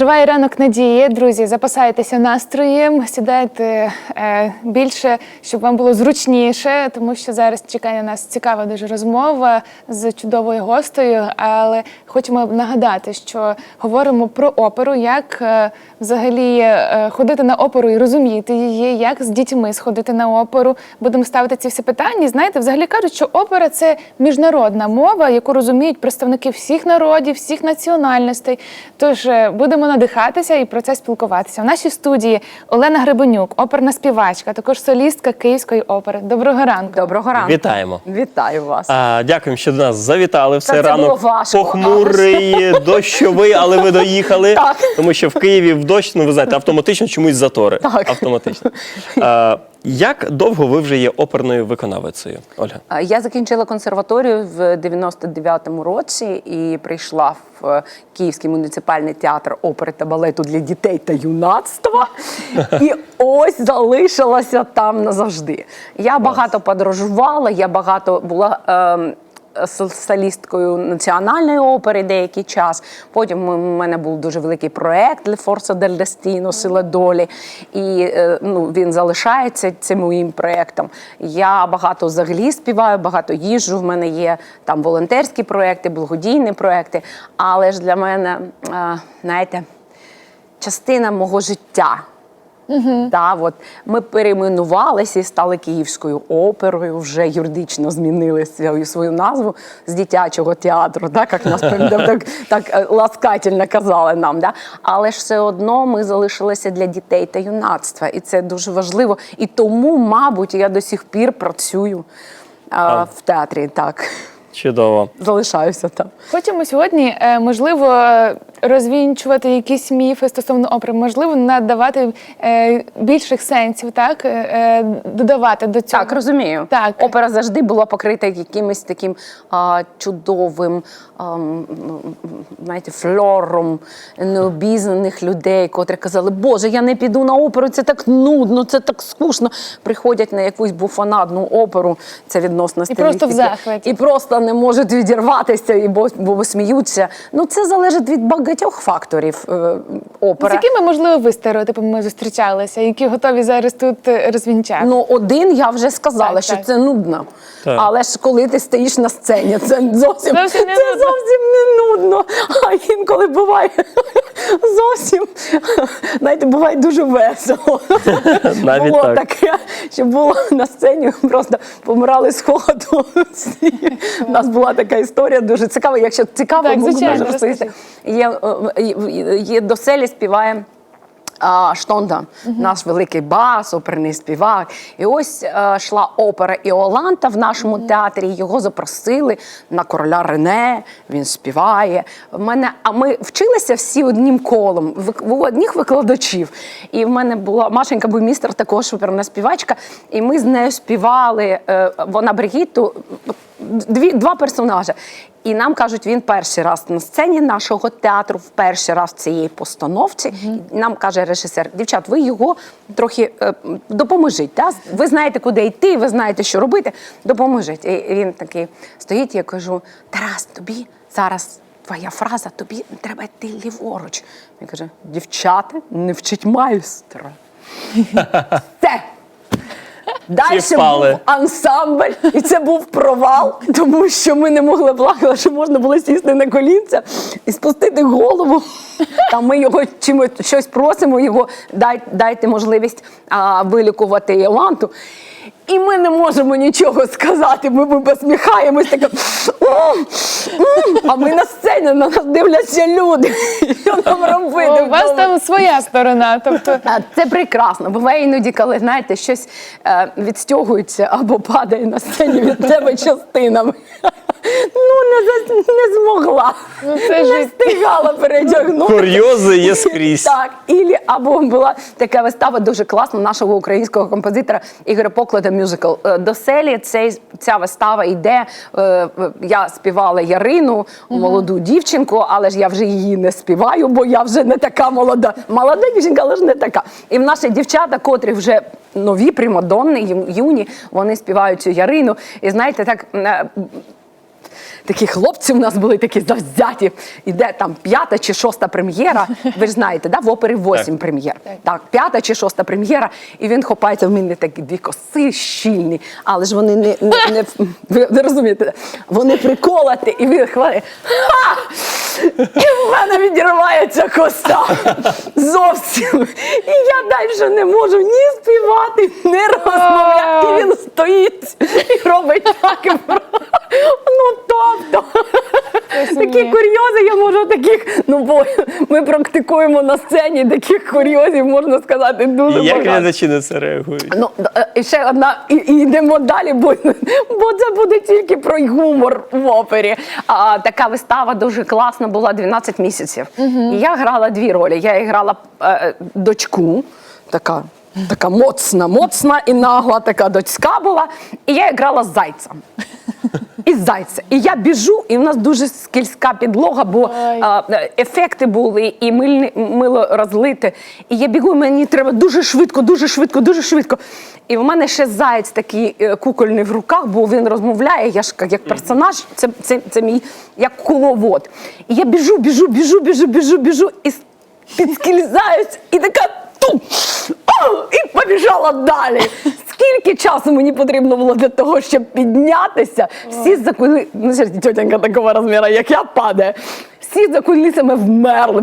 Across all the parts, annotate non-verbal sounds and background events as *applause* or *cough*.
Триває ранок надії. Друзі, запасайтеся настроєм, сідайте е, більше, щоб вам було зручніше, тому що зараз чекає нас цікава дуже розмова з чудовою гостею. Але хочемо нагадати, що говоримо про оперу, як е, взагалі е, ходити на оперу і розуміти її, як з дітьми сходити на оперу. Будемо ставити ці всі питання. Знаєте, взагалі кажуть, що опера це міжнародна мова, яку розуміють представники всіх народів, всіх національностей. Тож будемо надихатися і про це спілкуватися. В нашій студії Олена Гребенюк, оперна співачка, також солістка Київської опери. Доброго ранку. Доброго ранку. Вітаємо. Вітаю вас. А, дякуємо, що до нас завітали. Все це ранок було важко, похмурий, *laughs* дощовий, але ви доїхали. Так. Тому що в Києві в дощ, ну ви знаєте, автоматично чомусь затори. Так. Автоматично. *laughs* А, як довго ви вже є оперною виконавицею, Ольга? Я закінчила консерваторію в 99-му році і прийшла в е, Київський муніципальний театр опери та балету для дітей та юнацтва. І ось залишилася там назавжди. Я багато подорожувала, я багато була. с- солісткою національної опери деякий час. Потім у мене був дуже великий проект «Le Forza del Destino» Сила долі. І е, ну, він залишається цим моїм проектом. Я багато взагалі співаю, багато їжджу. В мене є там волонтерські проекти, благодійні проекти. Але ж для мене, е, знаєте, частина мого життя. Да, от ми перейменувалися і стали Київською оперою, вже юридично змінили свою, свою назву з дитячого театру, да, як нас так, так е, ласкательно казали нам. Да. Але ж все одно ми залишилися для дітей та юнацтва. І це дуже важливо. І тому, мабуть, я до сих пір працюю а, в театрі. Так, Чудово. залишаюся там. Хочемо сьогодні, е, можливо, розвінчувати якісь міфи стосовно опери, можливо, надавати е, більших сенсів, так е, е, додавати до цього. Так, розумію. Так. Опера завжди була покрита якимось таким а, чудовим, ну, знаєте, флором необізнаних людей, котрі казали, Боже, я не піду на оперу, це так нудно, це так скучно. Приходять на якусь буфонадну оперу, це відносно І просто в стилістики, захваті. І просто не можуть відірватися, і бо, бо сміються. Ну, це залежить від багатьох факторів е, З якими, можливо, ви стереотипами зустрічалися, які готові зараз тут е, розвінчати? Ну, один я вже сказала, Так, що так. це нудно. Так. Але ж коли ти стоїш на сцені, це зовсім, Зовсім не це нудно. зовсім не нудно. А інколи буває *laughs* зовсім, знаєте, буває дуже весело. *laughs* Навіть було так. таке, що було на сцені, просто помирали з холоду. *laughs* У нас була така історія дуже цікава. Якщо цікаво, Так, звичайно, дуже розповісти. Є, е, є, є до селі співає. А, Штонда, наш великий бас, оперний співак. І ось е, йшла опера Іоланта в нашому театрі. Його запросили на короля Рене. Він співає. В мене, а ми вчилися всі одним колом, у одних викладачів. І в мене була Машенька Буймістер, також оперна співачка. І ми з нею співали. е, Вона Бригітту, дві, два персонажі. І нам кажуть, він перший раз на сцені нашого театру, в перший раз в цієї постановці. І Нам каже режисер: дівчат, ви його трохи е, допоможіть. Та? Ви знаєте, куди йти, ви знаєте, що робити. Допоможіть. І він такий стоїть. Я кажу: Тарас, тобі зараз. Твоя фраза, тобі треба йти ліворуч. Він каже: дівчата, не вчить майстра. *laughs* Це. Далі був ансамбль, і це був провал, тому що ми не могли плакати, що можна було сісти на колінця і спустити голову. Та ми його чимось щось просимо, його дай, дайте можливість а, вилікувати Єланту. І ми не можемо нічого сказати. Ми, ми посміхаємось таке. А ми на сцені на нас дивляться люди. Що нам робити? У вас там своя сторона. Тобто, Це прекрасно. Буває іноді, коли знаєте, щось е, відстягується або падає на сцені від тебе частинами. Ну, не, не змогла. Ну, це не ж- встигала передягнути. Курйози є скрізь. Так, ілі або була така вистава дуже класна нашого українського композитора Ігоря Поклада мюзикл. Е, До селі цей, ця вистава йде. е, е, Я співала Ярину, молоду дівчинку, але ж я вже її не співаю, бо я вже не така молода. Молода дівчинка, але ж не така. І в наші дівчата, котрі вже нові примадонни, юні, вони співають цю Ярину. І знаєте, так. Такі хлопці у нас були такі завзяті. Іде там п'ята чи шоста прем'єра. Ви ж знаєте, да? в опері восім прем'єр. Так. п'ята чи шоста прем'єра, і він хопається в мене такі дві коси щільні, але ж вони не, не, не ви, ви розумієте, вони приколоті, і він хвалить. Ха! І в мене відірвається коса зовсім. І я далі не можу ні співати, ні розмовляти. І він стоїть і робить так. Ну тобто такі курйози я можу таких. Ну бо ми практикуємо на сцені таких курйозів, можна сказати, дуже І як глядачі на це реагують? Ну, е, і ще одна, і, і йдемо далі, бо, бо це буде тільки про гумор в опері. А, така вистава дуже класна була 12 місяців. І я грала дві ролі. Я грала е, дочку, така, така моцна, моцна і нагла така дочка була. І я грала зайця. І зайця. І я біжу, і в нас дуже скільська підлога, бо а, ефекти були, і мильне, мило розлите. І я бігу, мені треба дуже швидко, дуже швидко, дуже швидко. І в мене ще заєць такий е, кукольний в руках, бо він розмовляє. Я ж як- як персонаж, це, це, це мій як куловод. І я біжу, біжу, біжу, біжу, біжу, біжу, і підскільзаюсь, і така ту! О, і побіжала далі. Скільки часу мені потрібно було для того, щоб піднятися? Всі за кули... Ну, тітенька такого розміру, як я падає. Всі за кулісами вмерли.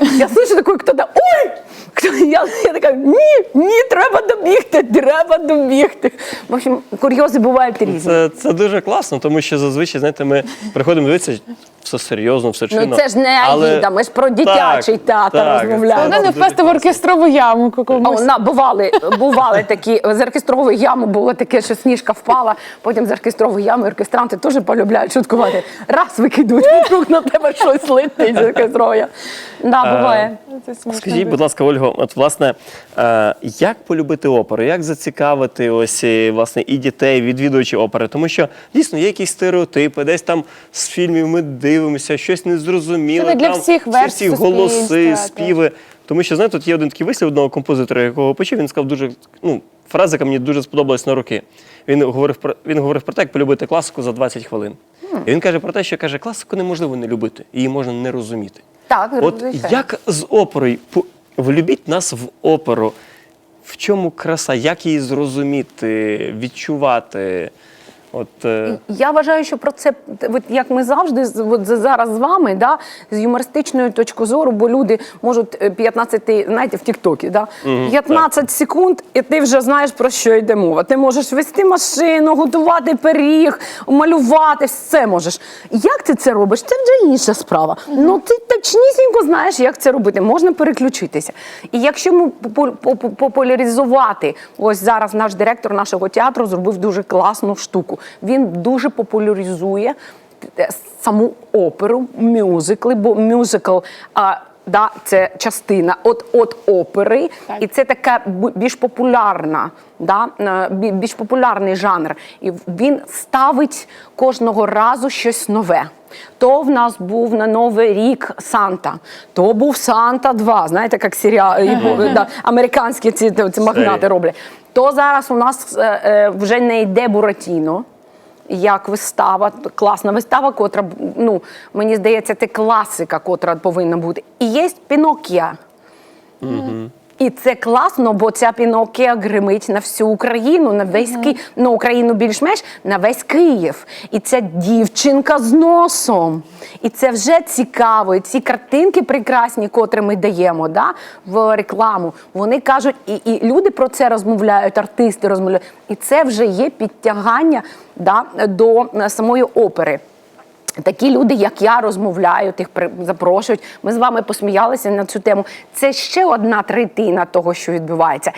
Я слышу такой, хто-то ой! Хто- Я, я така, ні, ні, треба добігти, треба добігти. В общем, курйози бувають різні. Це, це дуже класно, тому що зазвичай, знаєте, ми приходимо дивитися все серйозно, все чинно. Ну це ж не але- Аїда, ми ж про дитячий театр так, розмовляємо. Вона не впасти в оркестрову яму А, комусь. на, бували, бували такі. З оркестрової ями було таке, що сніжка впала, потім з оркестрової ями оркестранти теж полюбляють шуткувати. Раз викидуть, вдруг на тебе щось летить з оркестрової. Да, буває. Скажіть, будь ласка, Ольго, от власне, е, як полюбити оперу, як зацікавити ось і, власне і дітей, відвідувачів опери? Тому що дійсно є якісь стереотипи, десь там з фільмів ми дивимося, щось незрозуміле. Це не для там всіх верств всі голоси, співи. Тому що знаєте, тут є один такий вислів одного композитора, якого почув, він сказав дуже ну, фраза, яка мені дуже сподобалась на роки. Він говорив про він говорив про те, як полюбити класику за 20 хвилин. І він каже про те, що каже, класику неможливо не любити, її можна не розуміти. Так, От як з оперою влюбіть нас в оперу? В чому краса? Як її зрозуміти, відчувати? От, е, Я вважаю, що про це, от як ми завжди з- от зараз з вами, да, з юмористичної точки зору, бо люди можуть е, 15, знаєте, в Тіктокі, да, 15 секунд, і ти вже знаєш про що йде мова. Ти можеш вести машину, готувати пиріг, малювати, все можеш. Як ти це робиш? Це вже інша справа. Ну ти точнісінько знаєш, як це робити. Можна переключитися. І якщо ми попу- попу- популяризувати, ось зараз наш директор нашого театру зробив дуже класну штуку. Він дуже популяризує е, саму оперу, мюзикли, бо мюзикл. А, Да, це частина от, от опери, Так. і це така більш популярна, да, е, більш популярний жанр. І він ставить кожного разу щось нове. То в нас був на Новий рік Санта, то був Санта 2, знаєте, як серіал, да, американські ці, ці магнати роблять. То зараз у нас е, е, вже не йде Буратіно. Як вистава, класна вистава, котра ну мені здається, це класика, котра повинна бути. І є Пінокія. І це класно, бо ця Пінокія гримить на всю Україну, на весь Ки... ну, Україну більш-менш, на весь Київ. І ця дівчинка з носом. І це вже цікаво. І ці картинки прекрасні, котрі ми даємо да, в рекламу. Вони кажуть, і, і люди про це розмовляють, артисти розмовляють. І це вже є підтягання да, до е, самої опери. Такі люди, як я, розмовляють, їх запрошують. Ми з вами посміялися на цю тему. Це ще одна третина того, що відбувається.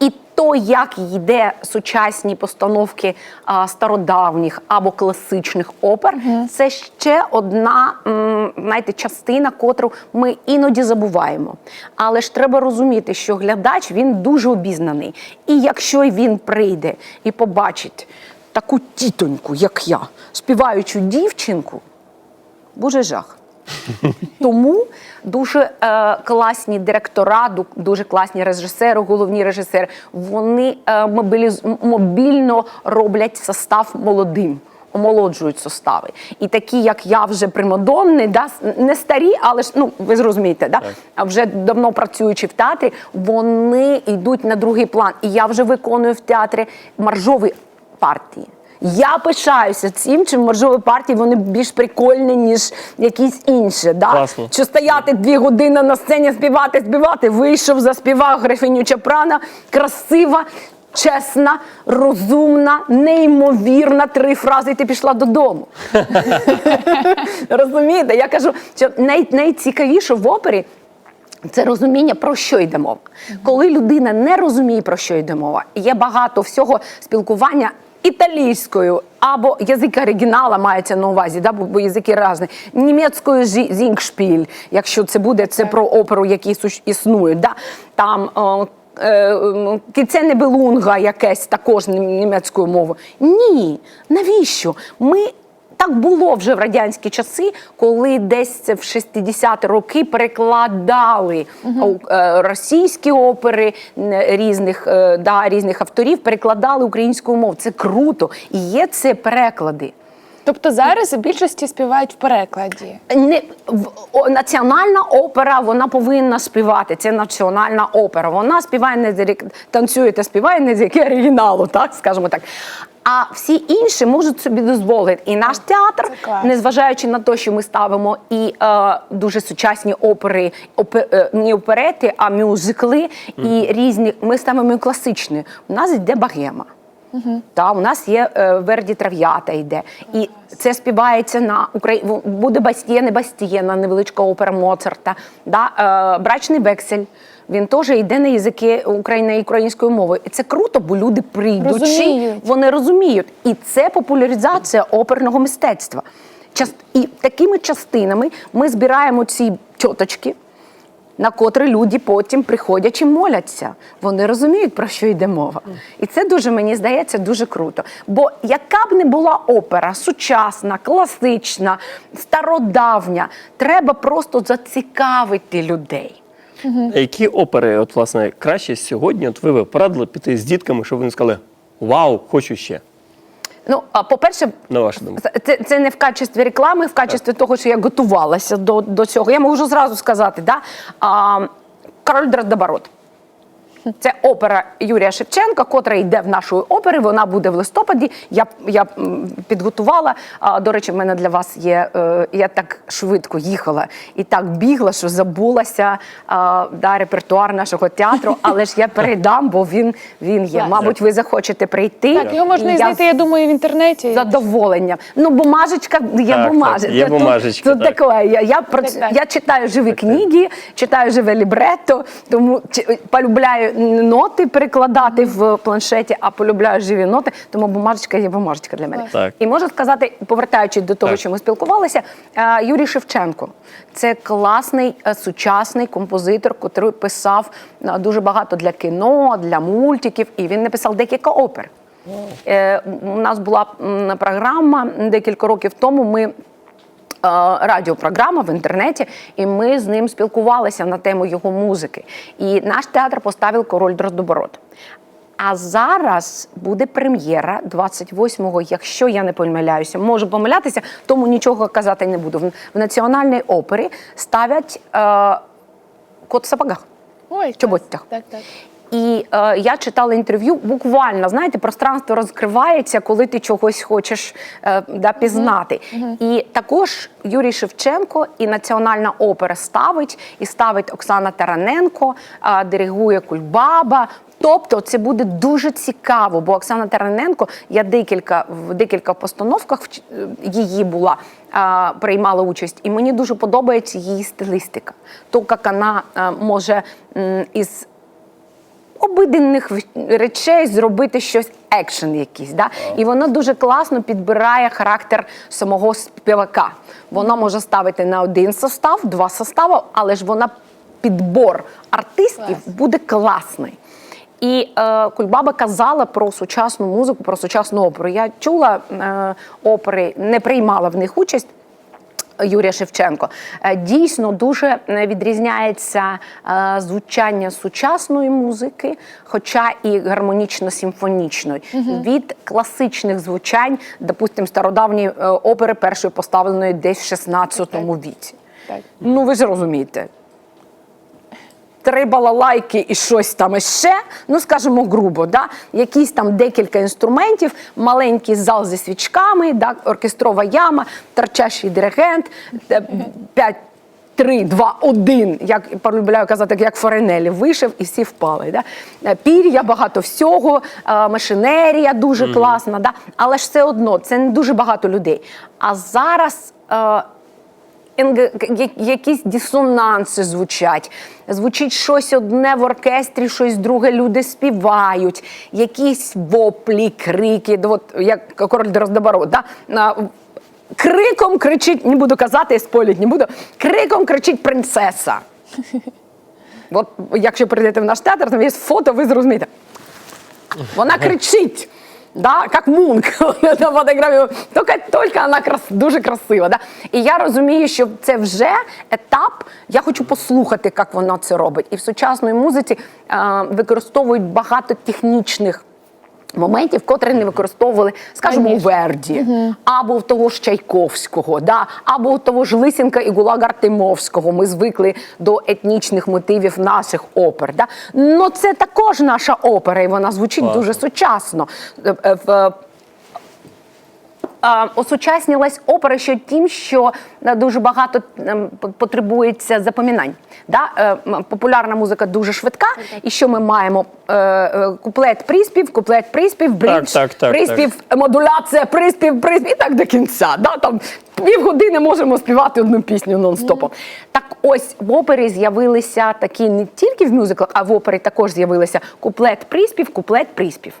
І то, як йде сучасні постановки а, стародавніх або класичних опер, це ще одна м, знаєте, частина, котру ми іноді забуваємо. Але ж треба розуміти, що глядач він дуже обізнаний. І якщо він прийде і побачить таку тітоньку, як я, співаючу дівчинку, боже жах. *laughs* Тому дуже е, класні директора, дуже класні режисери, головні режисери. Вони е, мобіліз, мобільно роблять состав молодим. омолоджують состави. І такі, як я, вже примадонни, да, не старі, але ж ну ви зрозумієте, да? а вже давно працюючи в театрі, вони йдуть на другий план. І я вже виконую в театрі маржові партії. Я пишаюся цим, чим маржові партії вони більш прикольні, ніж якісь інші. Да? Класно. Що стояти дві години на сцені, співати, співати, вийшов, заспівав графиню Чапрана, красива, чесна, розумна, неймовірна. Три фрази, і ти пішла додому. *laughs* Розумієте? Я кажу, що най, найцікавіше в опері. Це розуміння, про що йде мова. Коли людина не розуміє, про що йде мова, є багато всього спілкування італійською або язик оригінала мається на увазі, да, бо, бо язики різні, німецькою зі- зінгшпіль, якщо це буде це про оперу, які існують. Да. Там е, м, кіцене белунга якесь також німецькою мовою. Ні, навіщо? Ми так було вже в радянські часи, коли десь в 60-ті роки перекладали е, російські опери різних, е, да, різних авторів, перекладали українською мовою. Це круто. І є це переклади. Тобто зараз в більшості співають в перекладі. Не в- о, національна опера вона повинна співати. Це національна опера. Вона співає не з рік- танцює та співає не з яке оригіналу, так скажімо так. А всі інші можуть собі дозволити. І наш театр, незважаючи на те, що ми ставимо і е, дуже сучасні опери, опе, е, не оперети, а мюзикли, і різні. Ми ставимо і класичні. У нас йде богема. Та у нас є е, Верді Трав'ята йде. І це співається на Украї... буде Бастієне Бастієна, невеличка опера Моцарта. Да? Е, Брачний вексель. Він теж йде на язики України українською мовою. І це круто, бо люди прийдучи, Розуміють. вони розуміють. І це популяризація оперного мистецтва. Част... І такими частинами ми збираємо ці чоточки, на котрі люди потім приходять і моляться. Вони розуміють, про що йде мова. І це дуже, мені здається, дуже круто. Бо яка б не була опера, сучасна, класична, стародавня, треба просто зацікавити людей. А Які опери, от, власне, краще сьогодні, от ви порадили піти з дітками, щоб вони сказали Вау, хочу ще. Ну, а по-перше, На вашу думку. Це, це не в качестві реклами, в качестві того, що я готувалася до, до цього. Я можу зразу сказати, да? а, Король Дроздобород. Це опера Юрія Шевченка, котра йде в нашої опери. Вона буде в листопаді. Я, я підготувала. А, до речі, в мене для вас є. Е, я так швидко їхала і так бігла, що забулася а, да, репертуар нашого театру. *laughs* Але ж я передам, бо він, він є. Мабуть, ви захочете прийти. Так, його можна і Я знайти, я думаю, в інтернеті. задоволенням. Ну, бумажечка є Так, бумажечка. так, є бумажечка, Тут, так. таке. Я, я, про, Так, так. я читаю живі книги, читаю живе лібретто, тому полюбляю ноти перекладати в планшеті, а полюбляю живі ноти, тому бумажечка є бумажечка для мене. Так. І можу сказати, повертаючись до того, що ми спілкувалися, е, Юрій Шевченко це класний е, сучасний композитор, який писав е, дуже багато для кіно, для мультиків, і він написав декілька опер. Е, У нас була програма декілька років тому. Ми радіопрограма в інтернеті, і ми з ним спілкувалися на тему його музики. І наш театр поставив король Дроздобород. А зараз буде прем'єра 28-го, якщо я не помиляюся, можу помилятися, тому нічого казати не буду. В, в національній опері ставлять е, кот в сапогах. Ой, чоботтях. Так, так. І е, я читала інтерв'ю. Буквально знаєте, пространство розкривається, коли ти чогось хочеш е, да, пізнати. І також Юрій Шевченко і Національна опера ставить, і ставить Оксана Тараненко, е, диригує Кульбаба. Тобто це буде дуже цікаво, бо Оксана Тараненко, я декілька в декілька постановках е, її була, а, приймала участь, і мені дуже подобається її стилістика. То, як вона е, може із обиденних речей зробити щось екшен якийсь. Да? І воно дуже класно підбирає характер самого співака. Вона може ставити на один состав, два состави, але ж вона підбор артистів Клас. буде класний. І е, Кульбаба казала про сучасну музику, про сучасну оперу. Я чула е, опери, не приймала в них участь. Юрія Шевченко. Е, Дійсно дуже е, відрізняється е, звучання сучасної музики, хоча і гармонічно-симфонічної, від класичних звучань, допустимо, стародавньої опери першої поставленої десь в 16 віці. Так. Ну ви ж розумієте. Три балалайки і щось там іще, ну скажімо грубо, да? якісь там декілька інструментів, маленький зал зі свічками, да? оркестрова яма, торчащий диригент, 5, 3, 2, 1, як полюбляю казати, як Форенелі, вийшов і всі впали. Да? Е, Пір'я, багато всього, е, машинерія дуже класна, да? але ж все одно це не дуже багато людей. А зараз. е, якісь дисонанси звучать. Звучить щось одне в оркестрі, щось друге люди співають, якісь воплі, крики, от як король Дроздобород, да? Криком кричить, не буду казати, спойлять не буду, криком кричить принцеса. *laughs* От якщо прийдете в наш театр, там є фото, ви зрозумієте. Вона кричить. Да, как Мунк *laughs* на фотографії. Тільки, тільки вона крас, дуже красива. Да? І я розумію, що це вже етап. Я хочу послухати, як вона це робить. І в сучасній музиці е, використовують багато технічних. Моментів, котрі не використовували, скажімо, у. Верді, або в того ж Чайковського, да? або в того ж Лисенка і Гулага Артемовського. Ми звикли до етнічних мотивів наших опер. Да? Ну це також наша опера, і вона звучить Класно. дуже сучасно. Е, е, в- а, осучаснилась опера ще тим, що е, дуже багато ем, потребується запам'ятань. Да? Е, Популярна музика дуже швидка, і що ми маємо? Е, е, Куплет приспів, куплет приспів, бридж, так, так, приспів, модуляція, приспів, приспів, і так до кінця. Да? Там півгодини можемо співати одну пісню нон-стопом. Так ось в опері з'явилися такі не тільки в мюзиклах, а в опері також з'явилися куплет приспів, куплет приспів.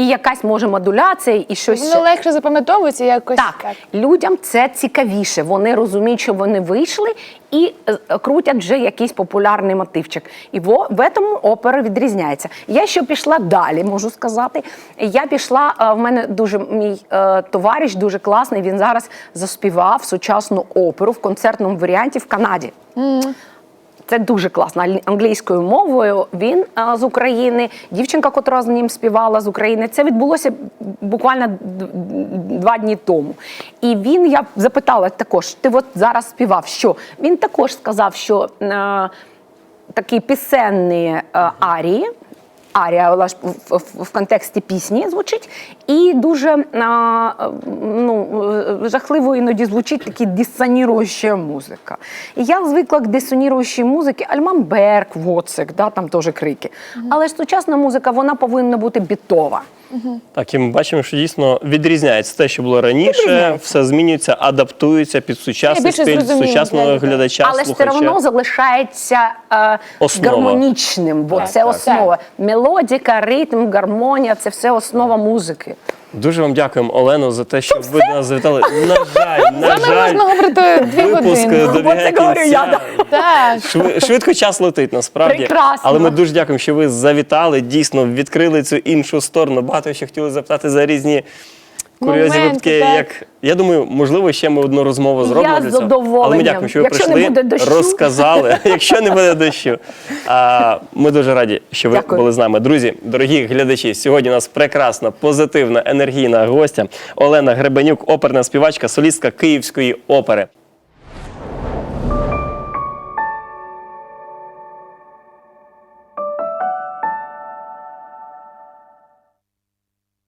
І якась може модуляція, і щось. ще. Легше запам'ятовується якось. Так, людям це цікавіше. Вони розуміють, що вони вийшли і е, крутять вже якийсь популярний мотивчик. І во, в цьому опера відрізняється. Я ще пішла далі, можу сказати. Я пішла, е, в мене дуже мій е, товариш, дуже класний. Він зараз заспівав сучасну оперу в концертному варіанті в Канаді. Це дуже класно. Англійською мовою він з України, дівчинка, котра з ним співала з України. Це відбулося буквально два дні тому. І він, я запитала також, ти от зараз співав, що? Він також сказав, що е, такі пісенні е, арії. Арія вона ж в, контексті пісні звучить, і дуже а, ну, жахливо іноді звучить такі дисоніруюча музика. І я звикла к дисоніруючій музики, Альмамберг, Воцик, да, там теж крики. Але ж сучасна музика вона повинна бути бітова. Так, і ми бачимо, що дійсно відрізняється те, що було раніше, Відрізняється. все змінюється, адаптується під сучасний більше стиль зрозуміло сучасного для людей. глядача, Але ж все слухача. одно залишається е, Основа. гармонічним, бо Так, це так. основа. Мелодіка, ритм, гармонія це все основа музики. Дуже вам дякуємо, Олено, за те, що ви нас завітали. На жаль, *laughs* на З вами жаль, можна говорити дві випуск години. добігає Оце говорю я, кінця. Так. Шви- Швидко час летить, насправді. Прекрасно. Але ми дуже дякуємо, що ви завітали, дійсно відкрили цю іншу сторону. Багато ще хотіли запитати за різні курйозні Моменти, випадки. так. Як я думаю, можливо, ще ми одну розмову зробимо. Я для цього. Але ми дякуємо, що ви Якщо не прийшли, буде дощу. розказали. *laughs* Якщо не буде дощу. А, ми дуже раді, що ви Дякую. були з нами. Друзі, дорогі глядачі, сьогодні у нас прекрасна, позитивна, енергійна гостя Олена Гребенюк, оперна співачка, солістка Київської опери.